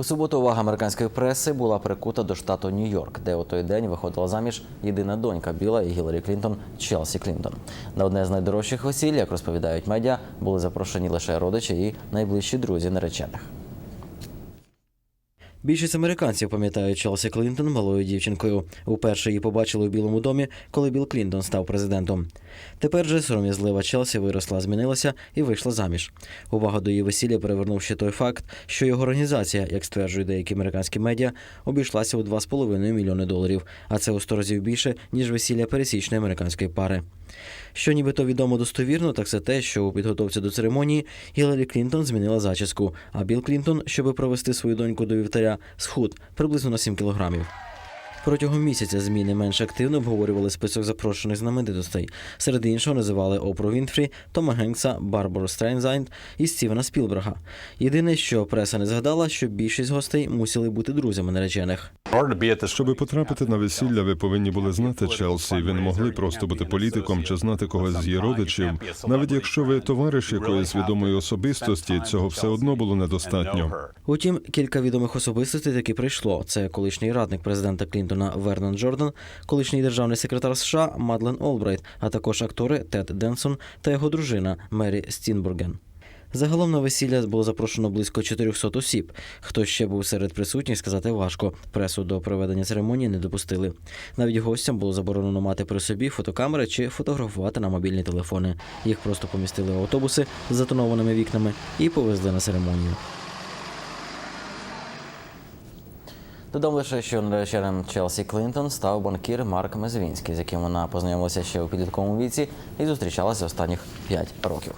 У суботу увага американської преси була прикута до штату Нью-Йорк, де у той день виходила заміж єдина донька Біла і Гіларі Клінтон Челсі Клінтон. На одне з найдорожчих весіль, як розповідають медіа, були запрошені лише родичі і найближчі друзі наречених. Більшість американців пам'ятають Челсі Клінтон малою дівчинкою. Уперше її побачили у Білому домі, коли Білл Клінтон став президентом. Тепер же сором'язлива Челсі виросла, змінилася і вийшла заміж. Увагу до її весілля перевернув ще той факт, що його організація, як стверджують деякі американські медіа, обійшлася у 2,5 мільйони доларів, а це у 100 разів більше ніж весілля пересічної американської пари. Що нібито відомо достовірно, так це те, що у підготовці до церемонії Гіларі Клінтон змінила зачіску, а Білл Клінтон, щоб провести свою доньку до вівтаря, схуд приблизно на 7 кілограмів. Протягом місяця зміни менш активно обговорювали список запрошених знаменитостей. Серед іншого називали Опру Вінфрі, Тома Генкса, Барбару Стрейнзайнд і Стівена Спілберга. Єдине, що преса не згадала, що більшість гостей мусили бути друзями наречених. Щоби потрапити на весілля, ви повинні були знати Челсі. Ви не могли просто бути політиком чи знати когось з її родичів. Навіть якщо ви товариш якоїсь відомої особистості, цього все одно було недостатньо. Утім, кілька відомих особистостей таки прийшло. Це колишній радник президента Клінтона Вернон Джордан, колишній державний секретар США Мадлен Олбрайт, а також актори Тед Денсон та його дружина Мері Стінбурген. Загалом на весілля було запрошено близько 400 осіб. Хто ще був серед присутніх, сказати важко. Пресу до проведення церемонії не допустили. Навіть гостям було заборонено мати при собі фотокамери чи фотографувати на мобільні телефони. Їх просто помістили в автобуси з затонованими вікнами і повезли на церемонію. Додам лише, що нареченим Челсі Клінтон став банкір Марк Мезвінський, з яким вона познайомилася ще у підлітковому віці і зустрічалася останніх 5 років.